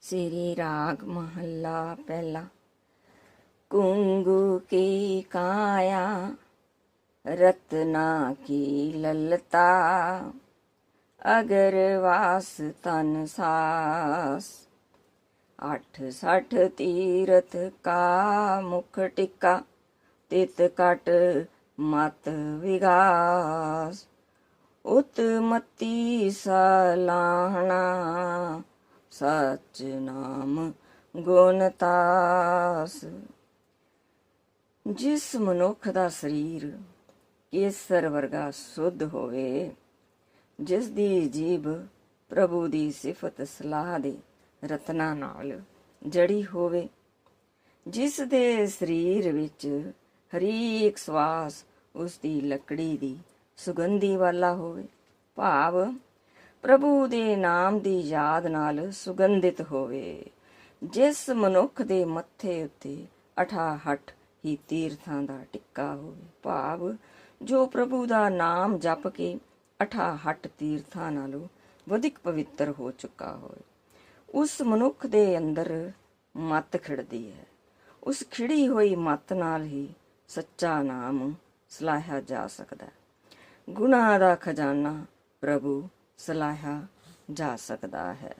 ਸ੍ਰੀ ਰਾਗ ਮਹੱਲਾ ਪਹਿਲਾ। ਕੁੰਗੂ ਕੀ ਕਾਇਆ, ਰਤਨਾ ਕੀ ਲਲਤਾ, ਅਗਰ ਵਾਸ ਤਨ ਸਾਸ। ਅੱਠ ਸੱਠ ਤੀਰਥ ਕਾ ਮੁਖ ਟਿਕਾ, ਤਿਤ ਕਟ ਮਤ ਵਿਗਾਸ। ਉਤ ਮਤੀ ਸਲਾਹਣਾ ਸਚ ਨਾਮ ਗੁਣਤਾਸ ਜਿਸ ਮਨੁੱਖ ਦਾ ਸਰੀਰ ਕੇਸਰ ਵਰਗਾ ਸੁੱਧ ਹੋਵੇ ਜਿਸ ਦੀ ਜੀਬ ਪ੍ਰਭੂ ਦੀ ਸਿਫਤ ਸਲਾਹ ਦੇ ਰਤਨਾ ਨਾਲ ਜੜੀ ਹੋਵੇ ਜਿਸ ਦੇ ਸਰੀਰ ਵਿੱਚ ਹਰੀਕ ਸਵਾਸ ਉਸ ਦੀ ਲੱਕੜੀ ਦੀ ਸੁਗੰਧੀ ਵਾਲਾ ਹੋਵੇ, ਭਾਵ ਪ੍ਰਭੂ ਦੇ ਨਾਮ ਦੀ ਯਾਦ ਨਾਲ ਸੁਗੰਧਿਤ ਹੋਵੇ। ਜਿਸ ਮਨੁੱਖ ਦੇ ਮੱਥੇ ਉੱਤੇ ਅਠਾਹਠ ਹੀ ਤੀਰਥਾਂ ਦਾ ਟਿੱਕਾ ਹੋਵੇ। ਭਾਵ ਜੋ ਪ੍ਰਭੂ ਦਾ ਨਾਮ ਜਪ ਕੇ ਅਠਾਹਠ ਤੀਰਥਾਂ ਨਾਲੋਂ ਵਧਿਕ ਪਵਿੱਤਰ ਹੋ ਚੁੱਕਾ ਹੋਵੇ। ਉਸ ਮਨੁੱਖ ਦੇ ਅੰਦਰ ਮਤ ਖਿੜਦੀ ਹੈ। ਉਸ ਖਿੜੀ ਹੋਈ ਮਤ ਨਾਲ ਹੀ ਸੱਚਾ ਨਾਮ ਸਲਾਹਿਆ ਜਾ ਸਕਦਾ ਹੈ। ਗੁਨਾਹ ਦਾ ਖਜ਼ਾਨਾ ਪ੍ਰਭੂ ਸਲਾਹਿਆ ਜਾ ਸਕਦਾ ਹੈ।